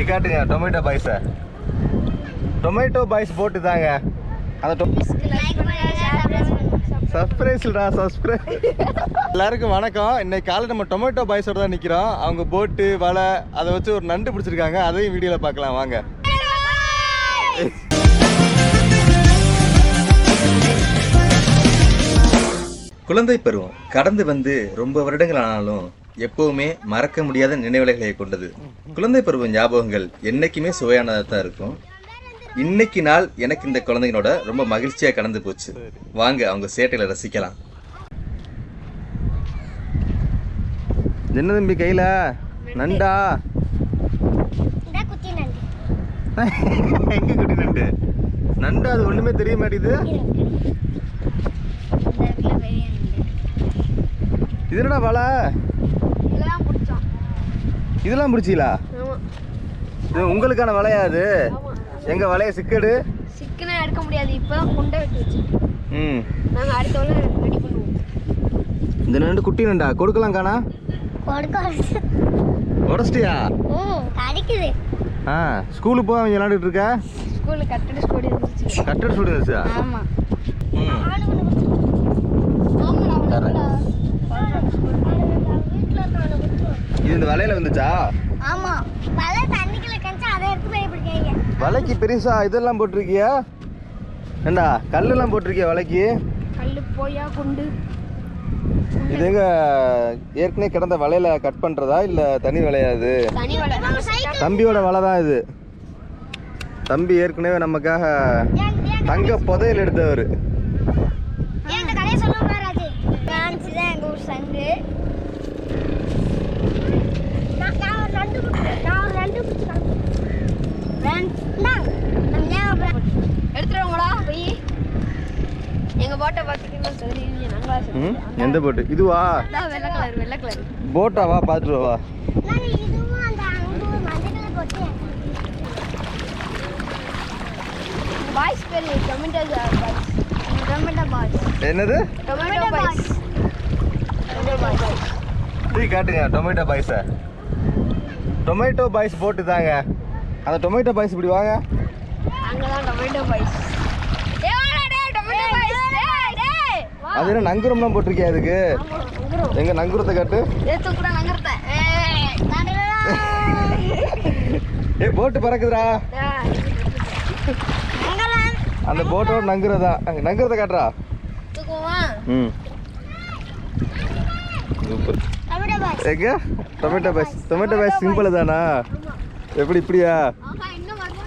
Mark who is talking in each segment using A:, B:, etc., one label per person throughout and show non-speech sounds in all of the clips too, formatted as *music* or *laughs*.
A: தூக்கி காட்டுங்க tomato பாய்ஸை tomato boys போட்டு தாங்க அந்த சர்ப்ரைஸ்டா சர்ப்ரைஸ் எல்லாருக்கும் வணக்கம். இன்னைக்கு காலை நம்ம டொமேட்டோ பாய்ஸோட தான் நிற்கிறோம் அவங்க போட்டு வலை அதை வச்சு ஒரு நண்டு பிடிச்சிருக்காங்க. அதையும் வீடியோவில் பார்க்கலாம் வாங்க. குழந்தை பருவம். கடந்து வந்து ரொம்ப வருடங்கள் ஆனாலும் எப்பவுமே மறக்க முடியாத நினைவலைகளை கொண்டது. குழந்தை பருவ ஞாபகங்கள் என்னைக்குமே சுவையானதாக தான் இருக்கும். இன்னைக்கு நாள் எனக்கு இந்த குழந்தைங்களோட ரொம்ப மகிழ்ச்சியா கடந்து போச்சு. வாங்க அவங்க சேட்டையில ரசிக்கலாம். என்ன தம்பி கையில? நண்டா? எங்க குட்டி நண்டு? நண்டு அது ஒண்ணுமே தெரிய மாட்டேங்குது. இது என்னடா வலை? இதெல்லாம் பிடிச்சிங்களா இது உங்களுக்கான வலையா அது? எங்க வலைய சிக்கடு.
B: சிக்கனை எடுக்க முடியாது இப்பதான் குண்டை வெட்டி வச்சு
A: ம்.
B: நாங்க அடுத்த வேலை ரெடி பண்ணுவோம்.
A: இந்த நண்டு குட்டி நண்டா? கொடுக்கலாம் காணா. உடச்சிட்டியா?
B: கிடைக்குது.
A: ஆ ஸ்கூலுக்கு போக அவங்க விளாண்டுட்டு இருக்க?
B: ஸ்கூல்ல கட்டட ஸ்கூல் இருந்துச்சு.
A: கட்டட ஸ்டூடெண்ட்ஸா
B: ஆமா.
A: ம். தரேன். இது இந்த வலையில வந்துச்சா?
B: ஆமா. பல தண்ணிக்குள்ள கஞ்சி அதை எடுத்து போய் பிடிக்காங்க
A: வலைக்கு பெருசா இதெல்லாம் போட்டிருக்கியா? ஏண்டா கல்லெல்லாம் போட்டிருக்கியா வலைக்கு?
B: கல்லு போயா குண்டு.
A: இது எங்க ஏற்கனவே கிடந்த வலையில கட் பண்றதா இல்ல தனி வலையா இது?
B: வலை
A: தம்பியோட வலை தான் இது. தம்பி ஏற்கனவே நமக்காக தங்க புதையல் எடுத்தவர். எந்த போட்டு இதுவா?
B: அதான் வெள்ளை கலர் வெள்ளை கலர்
A: போட்டா வா பார்த்துட்டு வா
B: பாய்ஸ் பேர் டொமேட்டோ பாய்ஸ் டொமேட்டோ பாய்ஸ்
A: என்னது
B: டொமேட்டோ பாய்ஸ் டொமேட்டோ பாய்ஸ்
A: தூக்கி காட்டுங்க டொமேட்டோ பாய்ஸை டொமேட்டோ பாய்ஸ் போட்டு தாங்க அந்த டொமேட்டோ பாய்ஸ் இப்படி வாங்க.
B: அங்கதான் டொமேட்டோ பாய்ஸ் டேய் வாடா டேய் டொமேட்டோ பாய்ஸ் டேய் டேய். வா
A: அது என்ன நங்குரம்லாம் போட்டிருக்கியா அதுக்கு? எங்க நங்குரத்தை காட்டு.
B: ஏத்து கூட நங்குறத ஏய் நடுடா
A: ஏ போட்டு பறக்குதுடா. அந்த போட்டோட நங்குறதா அங்க நங்குறத காட்டுறா. ம். சூப்பர். எங்க? Tomato boys tomato boys simple தானா? எப்படி இப்படியா?
B: ஆஹா இன்னும் வரல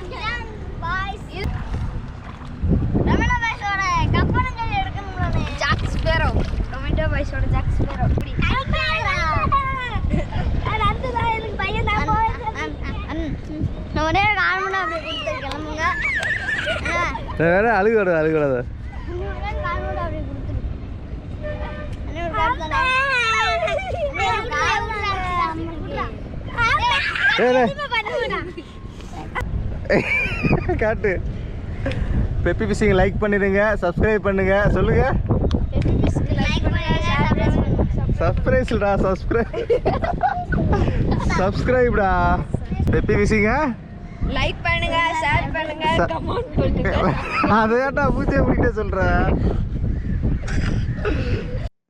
B: *laughs*
A: காட்டு. பெப்பி ஃபிஷிங் லைக் பண்ணிடுங்க சப்ஸ்கிரைப் பண்ணுங்க. சொல்லுங்க. சப்ஸ்கிரைஸ்டா சப்ஸ்கிரைப் சப்ஸ்கிரைப்டா பெப்பி ஃபிஷிங்க
B: லைக் பண்ணுங்க ஷேர் பண்ணுங்க கமெண்ட் பண்ணுங்க
A: அதை ஏன்டா பூச்சை பிடிக்கிட்டே சொல்ற?